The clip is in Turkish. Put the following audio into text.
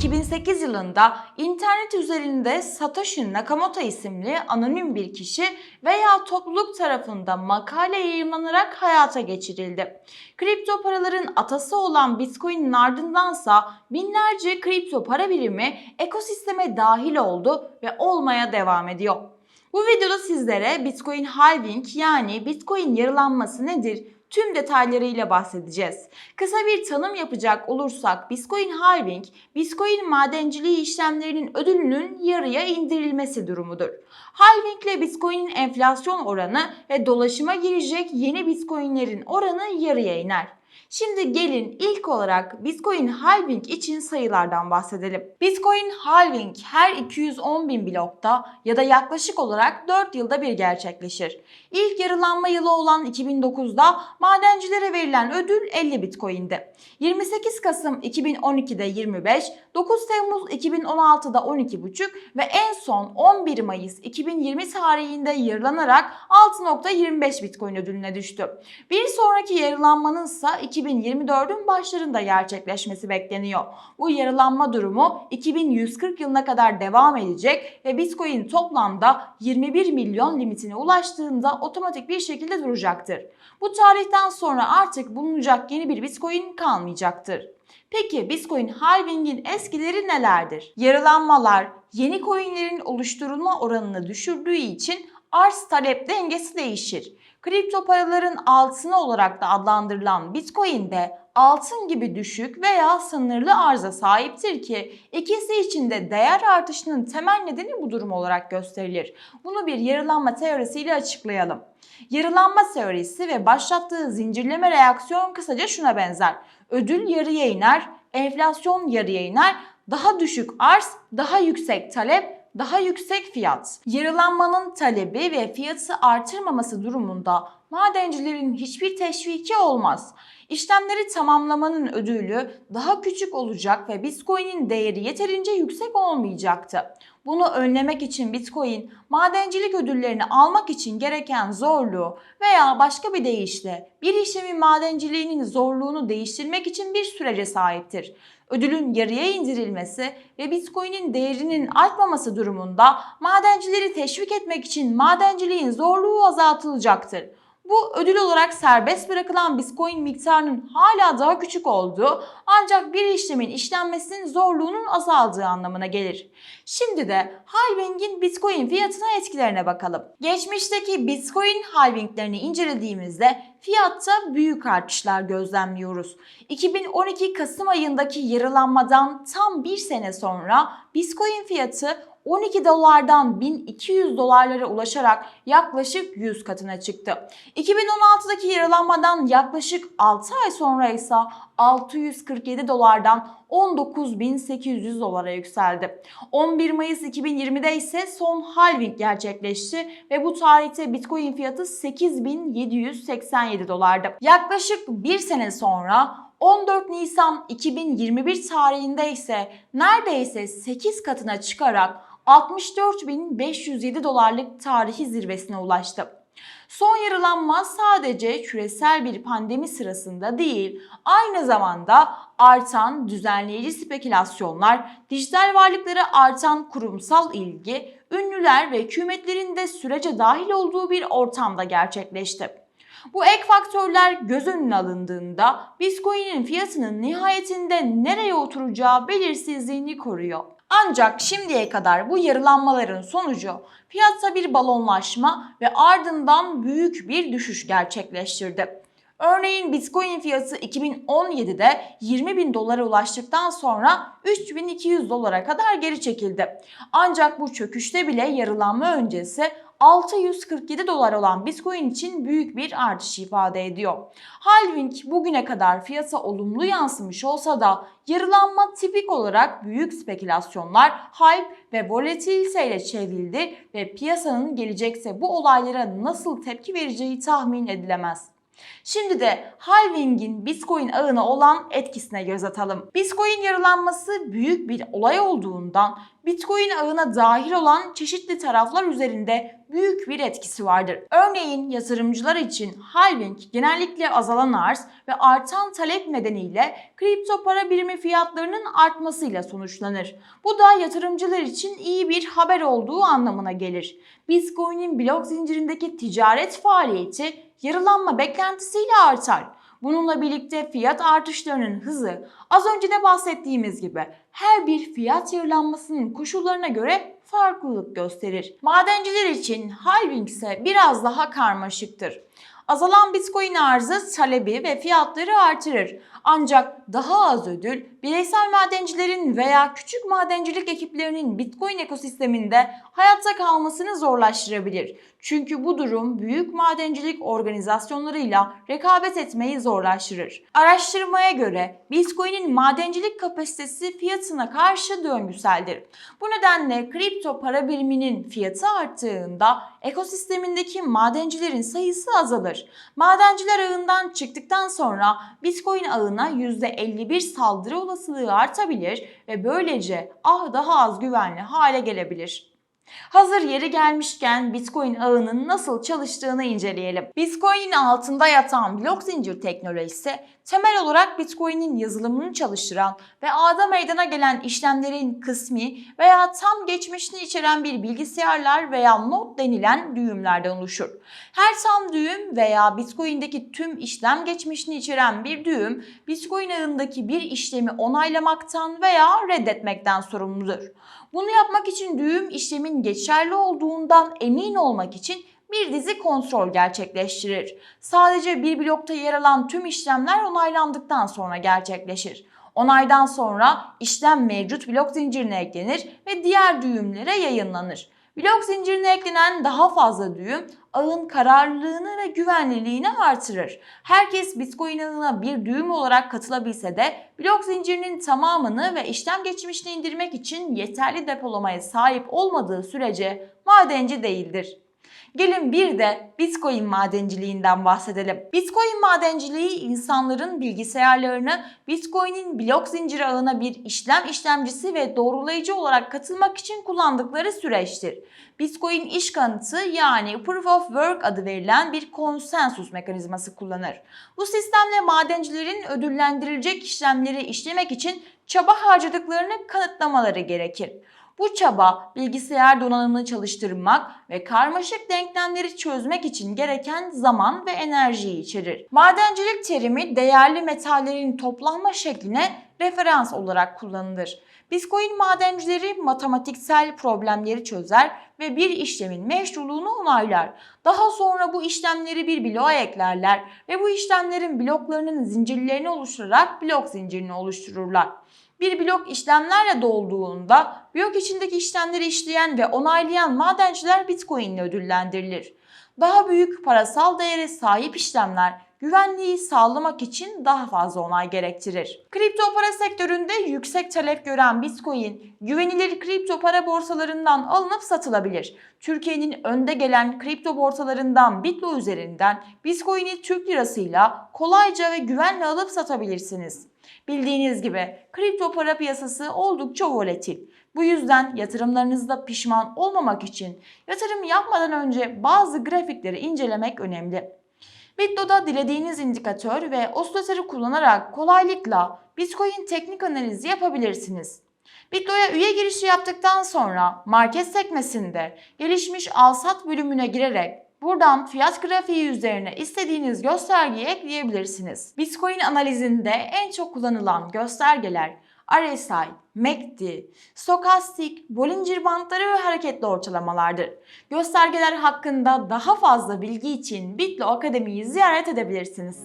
2008 yılında internet üzerinde Satoshi Nakamoto isimli anonim bir kişi veya topluluk tarafından makale yayınlanarak hayata geçirildi. Kripto paraların atası olan Bitcoin'in ardındansa binlerce kripto para birimi ekosisteme dahil oldu ve olmaya devam ediyor. Bu videoda sizlere Bitcoin halving yani Bitcoin yarılanması nedir? Tüm detaylarıyla bahsedeceğiz. Kısa bir tanım yapacak olursak Bitcoin halving, Bitcoin madenciliği işlemlerinin ödülünün yarıya indirilmesi durumudur. Halving ile Bitcoin'in enflasyon oranı ve dolaşıma girecek yeni Bitcoin'lerin oranı yarıya iner. Şimdi gelin ilk olarak Bitcoin halving için sayılardan bahsedelim. Bitcoin halving her 210 bin blokta ya da yaklaşık olarak 4 yılda bir gerçekleşir. İlk yarılanma yılı olan 2009'da madencilere verilen ödül 50 Bitcoin'di. 28 Kasım 2012'de 25, 9 Temmuz 2016'da 12,5 ve en son 11 Mayıs 2020 tarihinde yarılanarak 6.25 Bitcoin ödülüne düştü. Bir sonraki yarılanmanın ise 2024'ün başlarında gerçekleşmesi bekleniyor. Bu yarılanma durumu 2140 yılına kadar devam edecek ve Bitcoin toplamda 21 milyon limitine ulaştığında otomatik bir şekilde duracaktır. Bu tarihten sonra artık bulunacak yeni bir Bitcoin kalmayacaktır. Peki Bitcoin halving'in eskileri nelerdir? Yarılanmalar yeni coinlerin oluşturulma oranını düşürdüğü için arz talep dengesi değişir. Kripto paraların altını olarak da adlandırılan Bitcoin de altın gibi düşük veya sınırlı arıza sahiptir ki ikisi için de değer artışının temel nedeni bu durum olarak gösterilir. Bunu bir yarılanma teorisiyle açıklayalım. Yarılanma teorisi ve başlattığı zincirleme reaksiyon kısaca şuna benzer. Ödül yarıya iner, enflasyon yarıya iner, daha düşük arz, daha yüksek talep, daha yüksek fiyat. Yarılanmanın talebi ve fiyatı artırmaması durumunda madencilerin hiçbir teşviki olmaz. İşlemleri tamamlamanın ödülü daha küçük olacak ve Bitcoin'in değeri yeterince yüksek olmayacaktı. Bunu önlemek için Bitcoin, madencilik ödüllerini almak için gereken zorluğu veya başka bir deyişle bir işlemin madenciliğinin zorluğunu değiştirmek için bir sürece sahiptir. Ödülün yarıya indirilmesi ve Bitcoin'in değerinin artmaması durumunda madencileri teşvik etmek için madenciliğin zorluğu azaltılacaktır. Bu ödül olarak serbest bırakılan Bitcoin miktarının hala daha küçük olduğu ancak bir işlemin işlenmesinin zorluğunun azaldığı anlamına gelir. Şimdi de halvingin Bitcoin fiyatına etkilerine bakalım. Geçmişteki Bitcoin halvinglerini incelediğimizde fiyatta büyük artışlar gözlemliyoruz. 2012 Kasım ayındaki yarılanmadan tam bir sene sonra Bitcoin fiyatı 12 dolardan 1200 dolarlara ulaşarak yaklaşık 100 katına çıktı. 2016'daki yaralanmadan yaklaşık 6 ay sonra ise 647 dolardan 19.800 dolara yükseldi. 11 Mayıs 2020'de ise son halving gerçekleşti ve bu tarihte Bitcoin fiyatı 8787 dolardı. Yaklaşık bir sene sonra 14 Nisan 2021 tarihinde ise neredeyse 8 katına çıkarak 64.507 dolarlık tarihi zirvesine ulaştı. Son yarılanma sadece küresel bir pandemi sırasında değil, aynı zamanda artan düzenleyici spekülasyonlar, dijital varlıklara artan kurumsal ilgi, ünlüler ve hükümetlerin de sürece dahil olduğu bir ortamda gerçekleşti. Bu ek faktörler göz önüne alındığında Bitcoin'in fiyatının nihayetinde nereye oturacağı belirsizliğini koruyor. Ancak şimdiye kadar bu yarılanmaların sonucu fiyatta bir balonlaşma ve ardından büyük bir düşüş gerçekleştirdi. Örneğin Bitcoin fiyatı 2017'de 20 bin dolara ulaştıktan sonra 3200 dolara kadar geri çekildi. Ancak bu çöküşte bile yarılanma öncesi 647 dolar olan Bitcoin için büyük bir artış ifade ediyor. Halving bugüne kadar fiyata olumlu yansımış olsa da yarılanma tipik olarak büyük spekülasyonlar, hype ve volatilite ile çevrildi ve piyasanın gelecekte bu olaylara nasıl tepki vereceği tahmin edilemez. Şimdi de halvingin Bitcoin ağına olan etkisine göz atalım. Bitcoin yarılanması büyük bir olay olduğundan Bitcoin ağına dahil olan çeşitli taraflar üzerinde büyük bir etkisi vardır. Örneğin yatırımcılar için halving genellikle azalan arz ve artan talep nedeniyle kripto para birimi fiyatlarının artmasıyla sonuçlanır. Bu da yatırımcılar için iyi bir haber olduğu anlamına gelir. Bitcoin'in blok zincirindeki ticaret faaliyeti yarılanma beklentisiyle artar. Bununla birlikte fiyat artışlarının hızı az önce de bahsettiğimiz gibi her bir fiyat yarılanmasının koşullarına göre farklılık gösterir. Madenciler için halving ise biraz daha karmaşıktır. Azalan Bitcoin arzı talebi ve fiyatları artırır. Ancak daha az ödül bireysel madencilerin veya küçük madencilik ekiplerinin Bitcoin ekosisteminde hayatta kalmasını zorlaştırabilir. Çünkü bu durum büyük madencilik organizasyonlarıyla rekabet etmeyi zorlaştırır. Araştırmaya göre Bitcoin'in madencilik kapasitesi fiyatına karşı döngüseldir. Bu nedenle kripto para biriminin fiyatı arttığında ekosistemindeki madencilerin sayısı azalır. Madenciler ağından çıktıktan sonra Bitcoin ağına %51 saldırı olasılığı artabilir ve böylece ah daha az güvenli hale gelebilir. Hazır yeri gelmişken Bitcoin ağının nasıl çalıştığını inceleyelim. Bitcoin'in altında yatan blok zincir teknolojisi temel olarak Bitcoin'in yazılımını çalıştıran ve ağda meydana gelen işlemlerin kısmi veya tam geçmişini içeren bir bilgisayarlar veya node denilen düğümlerden oluşur. Her tam düğüm veya Bitcoin'deki tüm işlem geçmişini içeren bir düğüm Bitcoin ağındaki bir işlemi onaylamaktan veya reddetmekten sorumludur. Bunu yapmak için düğüm işlemin geçerli olduğundan emin olmak için bir dizi kontrol gerçekleştirir. Sadece bir blokta yer alan tüm işlemler onaylandıktan sonra gerçekleşir. Onaydan sonra işlem mevcut blok zincirine eklenir ve diğer düğümlere yayınlanır. Blok zincirine eklenen daha fazla düğüm ağın kararlılığını ve güvenliliğini artırır. Herkes Bitcoin ağına bir düğüm olarak katılabilse de blok zincirinin tamamını ve işlem geçmişini indirmek için yeterli depolamaya sahip olmadığı sürece madenci değildir. Gelin bir de Bitcoin madenciliğinden bahsedelim. Bitcoin madenciliği insanların bilgisayarlarını Bitcoin'in blok zinciri ağına bir işlem işlemcisi ve doğrulayıcı olarak katılmak için kullandıkları süreçtir. Bitcoin iş kanıtı yani Proof of Work adı verilen bir konsensus mekanizması kullanır. Bu sistemle madencilerin ödüllendirilecek işlemleri işlemek için çaba harcadıklarını kanıtlamaları gerekir. Bu çaba bilgisayar donanımını çalıştırmak ve karmaşık denklemleri çözmek için gereken zaman ve enerjiyi içerir. Madencilik terimi değerli metallerin toplanma şekline referans olarak kullanılır. Bitcoin madencileri matematiksel problemleri çözer ve bir işlemin meşruluğunu onaylar. Daha sonra bu işlemleri bir bloğa eklerler ve bu işlemlerin bloklarının zincirlerini oluşturarak blok zincirini oluştururlar. Bir blok işlemlerle dolduğunda blok içindeki işlemleri işleyen ve onaylayan madenciler Bitcoin ile ödüllendirilir. Daha büyük parasal değere sahip işlemler güvenliği sağlamak için daha fazla onay gerektirir. Kripto para sektöründe yüksek talep gören Bitcoin, güvenilir kripto para borsalarından alınıp satılabilir. Türkiye'nin önde gelen kripto borsalarından Bitlo üzerinden Bitcoin'i Türk lirasıyla kolayca ve güvenle alıp satabilirsiniz. Bildiğiniz gibi kripto para piyasası oldukça volatil. Bu yüzden yatırımlarınızda pişman olmamak için yatırım yapmadan önce bazı grafikleri incelemek önemli. Bitlo'da dilediğiniz indikatör ve osilatörü kullanarak kolaylıkla Bitcoin teknik analizi yapabilirsiniz. Bitlo'ya üye girişi yaptıktan sonra market sekmesinde gelişmiş alsat bölümüne girerek Buradan fiyat grafiği üzerine istediğiniz göstergeyi ekleyebilirsiniz. Bitcoin analizinde en çok kullanılan göstergeler RSI, MACD, stokastik, Bollinger bandları ve hareketli ortalamalardır. Göstergeler hakkında daha fazla bilgi için Bitlo Akademi'yi ziyaret edebilirsiniz.